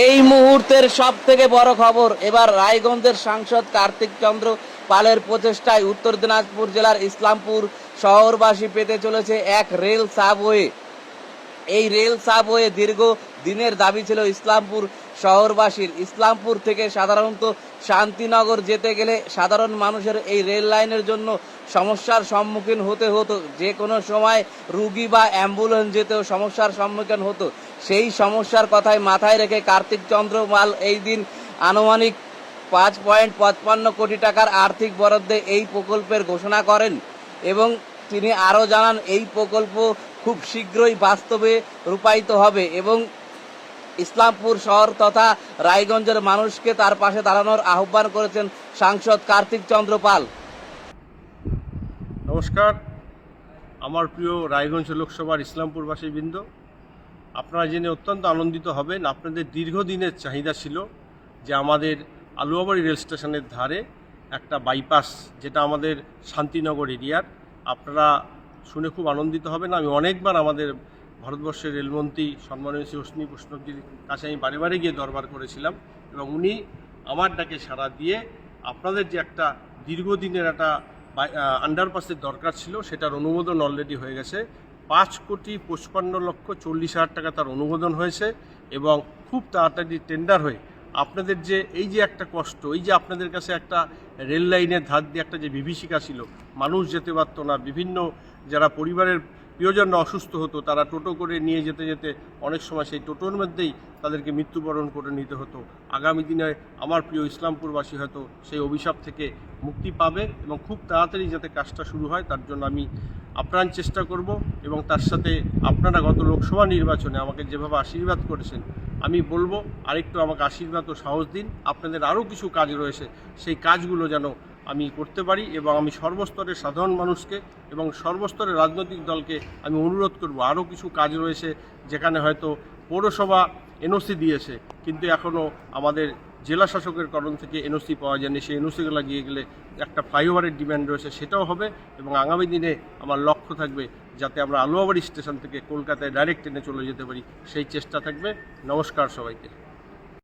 এই মুহূর্তের সব থেকে বড় খবর, এবার রায়গঞ্জের সাংসদ কার্তিক চন্দ্র পালের প্রচেষ্টায় উত্তর দিনাজপুর জেলার ইসলামপুর শহরবাসী পেতে চলেছে এক রেল সাবওয়ে। এই রেল সাবওয়ে দীর্ঘ দিনের দাবি ছিল ইসলামপুর শহরবাসীর। ইসলামপুর থেকে সাধারণত শান্তিনগর যেতে গেলে সাধারণ মানুষের এই রেল লাইনের জন্য সমস্যার সম্মুখীন হতে হতো। যে কোনো সময় রুগী বা অ্যাম্বুলেন্স যেতেও সমস্যার সম্মুখীন হতো। সেই সমস্যার কথাই মাথায় রেখে কার্তিক চন্দ্র মাল এই দিন আনুমানিক পাঁচ পয়েন্ট পঁচপান্ন কোটি টাকার আর্থিক বরাদ্দে এই প্রকল্পের ঘোষণা করেন এবং তিনি আরও জানান, এই প্রকল্প খুব শীঘ্রই বাস্তবে রূপায়িত হবে এবং ইসলামপুর শহর তথা রায়গঞ্জের মানুষকে তার পাশে দাঁড়ানোর আহ্বান করেছেন সাংসদ কার্তিক চন্দ্র পাল। নমস্কার। আমার প্রিয় রায়গঞ্জ লোকসভার ইসলামপুরবাসী বৃন্দ, আপনারা জেনে অত্যন্ত আনন্দিত হবেন। আপনাদের দীর্ঘদিনের চাহিদা ছিল যে আমাদের আলুয়াবাড়ি রেল স্টেশনের ধারে একটা বাইপাস, যেটা আমাদের শান্তিনগর এরিয়ার। আপনারা শুনে খুব আনন্দিত হবেন আমি অনেকবার আমাদের ভারতবর্ষের রেলমন্ত্রী সম্মানীয় শ্রী অশ্বিনী প্রশ্নজির কাছে আমি বারে বারে গিয়ে দরবার করেছিলাম এবং উনি আমার ডাকে সাড়া দিয়ে আপনাদের যে একটা দীর্ঘদিনের একটা আন্ডারপাসের দরকার ছিল, সেটার অনুমোদন অলরেডি হয়ে গেছে। পাঁচ কোটি পঁচপান্ন লক্ষ চল্লিশ হাজার টাকা তার অনুমোদন হয়েছে এবং খুব তাড়াতাড়ি টেন্ডার হয়ে আপনাদের যে এই যে একটা কষ্ট, এই যে আপনাদের কাছে একটা রেল লাইনের ধার দিয়ে একটা যে বিভীষিকা ছিল, মানুষ যেতে পারতো না, বিভিন্ন যারা পরিবারের প্রিয়জন অসুস্থ হতো, তারা টোটো করে নিয়ে যেতে যেতে অনেক সময় সেই টোটোর মধ্যেই তাদেরকে মৃত্যুবরণ করে নিতে হতো। আগামী দিনে আমার প্রিয় ইসলামপুরবাসী হয়তো সেই অভিশাপ থেকে মুক্তি পাবে এবং খুব তাড়াতাড়ি যাতে কাজটা শুরু হয়, তার জন্য আমি আপ্রাণ চেষ্টা করব এবং তার সাথে আপনারা গত লোকসভা নির্বাচনে আমাকে যেভাবে আশীর্বাদ করেছেন আমি বলব, আরেকটু আমাকে আশীর্বাদ ও সাহস দিন। আপনাদের আরও কিছু কাজ রয়েছে, সেই কাজগুলো যেন আমি করতে পারি এবং আমি সর্বস্তরের সাধারণ মানুষকে এবং সর্বস্তরের রাজনৈতিক দলকে আমি অনুরোধ করব, আরও কিছু কাজ রয়েছে যেখানে হয়তো পৌরসভা এনওসি দিয়েছে, কিন্তু এখনও আমাদের জেলা শাসকের করণ থেকে এনওসি পাওয়া যায়নি, সেই এনওসিগুলো গিয়ে গেলে একটা ফ্লাইওভারের ডিম্যান্ড রয়েছে, সেটাও হবে এবং আগামী দিনে আমার লক্ষ্য থাকবে যাতে আমরা আলুয়াবাড়ি স্টেশন থেকে কলকাতায় ডাইরেক্ট ট্রেনে চলে যেতে পারি, সেই চেষ্টা থাকবে। নমস্কার সবাইকে।